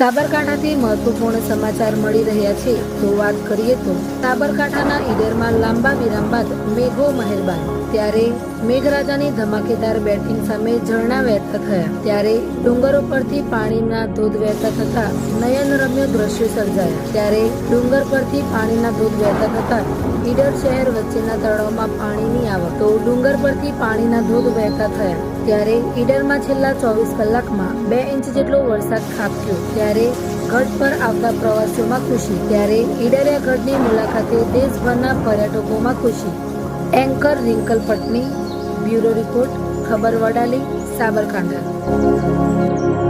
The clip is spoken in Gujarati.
સાબરકાંઠાથી મહત્વપૂર્ણ સમાચાર મળી રહ્યા છે. તો વાત કરીએ તો સાબરકાંઠાના ઈડરમાં લાંબા વિરામ બાદ મેઘો મહેરબાન. ત્યારે મેઘરાજાની ધમાકેદાર બેટિંગ સામે ઝરણા વહેતા થયા. ત્યારે ડુંગરો પરથી પાણીના ધોધ વહેતા થતા નયનરમ્ય દ્રશ્યો સર્જાયા. ત્યારે ડુંગર પરથી પાણીના ધોધ વહેતા થતા ઈડર શહેર વચ્ચેના તળાવમાં પાણીની આવક. તો ડુંગર પરથી પાણીના ધોધ વહેતા થયા. ત્યારે ઈડરમાં છેલ્લા ચોવીસ કલાકમાં બે ઇંચ જેટલો વરસાદ ખાબક્યો. ત્યારે ગઢ પર આવતા પ્રવાસીઓમાં ખુશી. ત્યારે ઈડરિયા ગઢની મુલાકાતે દેશભરના પર્યટકોમાં ખુશી. Anchor Rinkal Patni bureau report ખબર વડાલી સાબરકાંઠા.